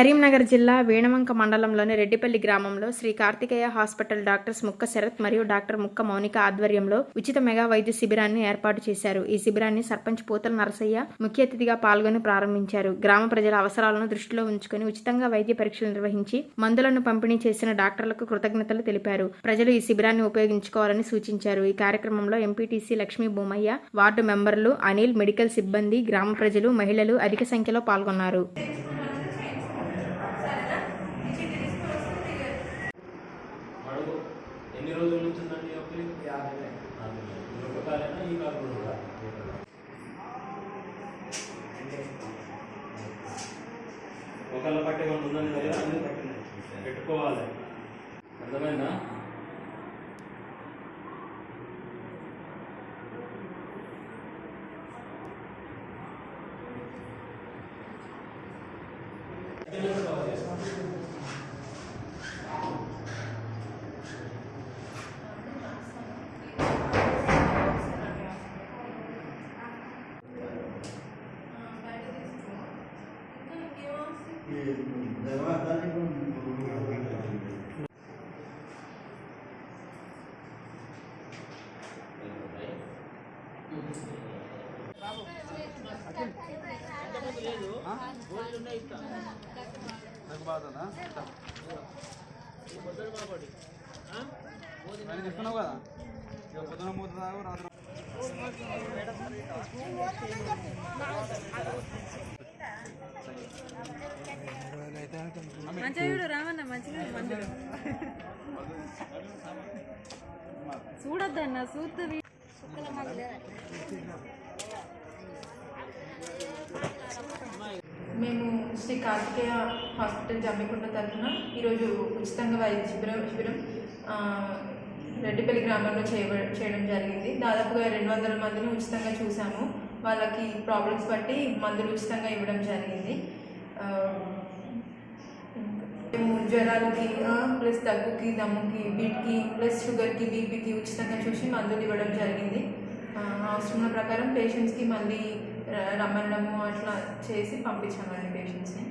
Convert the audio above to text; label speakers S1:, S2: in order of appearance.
S1: కరీంనగర్ జిల్లా వేణవంక మండలంలోని రెడ్డిపల్లి గ్రామంలో శ్రీ కార్తికేయ హాస్పిటల్ డాక్టర్స్ ముక్క శరత్ మరియు డాక్టర్ ముక్క మౌనిక ఆధ్వర్యంలో ఉచిత మెగా వైద్య శిబిరాన్ని ఏర్పాటు చేశారు. ఈ శిబిరాన్ని సర్పంచ్ పూతల నరసయ్య ముఖ్య అతిథిగా పాల్గొని ప్రారంభించారు. గ్రామ ప్రజల అవసరాలను దృష్టిలో ఉంచుకొని ఉచితంగా వైద్య పరీక్షలు నిర్వహించి మందులను పంపిణీ చేసిన డాక్టర్లకు కృతజ్ఞతలు తెలిపారు. ప్రజలు ఈ శిబిరాన్ని ఉపయోగించుకోవాలని సూచించారు. ఈ కార్యక్రమంలో ఎంపీటీసీ లక్ష్మీ బొమ్మయ్య వార్డు మెంబర్లు అనిల్ మెడికల్ సిబ్బంది గ్రామ ప్రజలు మహిళలు అధిక సంఖ్యలో పాల్గొన్నారు.
S2: ఒకళ్ళ పట్టే మనం ఉందని దగ్గర అన్ని పెట్టుకోవాలి. అర్థమైందా?
S3: నాకు తీసుకున్నావు కదా ఇక పొద్దున మూత రాత్రి
S4: మంచిగా రామన్న మంచిగా మందులు చూడొద్దన్న
S5: మేము శ్రీ కార్తికేయ హాస్పిటల్ జమ్మికుంట తరఫున ఈరోజు ఉచితంగా వైద్య శిబిరం శిబిరం రెడ్డిపల్లి గ్రామంలో చేయ చేయడం జరిగింది. దాదాపుగా రెండు వందల మందిని ఉచితంగా చూసాము వాళ్ళకి ప్రాబ్లమ్స్ బట్టి మందులు ఉచితంగా ఇవ్వడం జరిగింది. జ్వరాలకి ప్లస్ దగ్గుకి దమ్ముకి వీటికి ప్లస్ షుగర్కి బీపీకి ఉచితంగా చూసి మందులు ఇవ్వడం జరిగింది అవసరం ప్రకారం పేషెంట్స్కి మళ్ళీ ర- అట్లా చేసి పంపించామండి పేషెంట్స్ని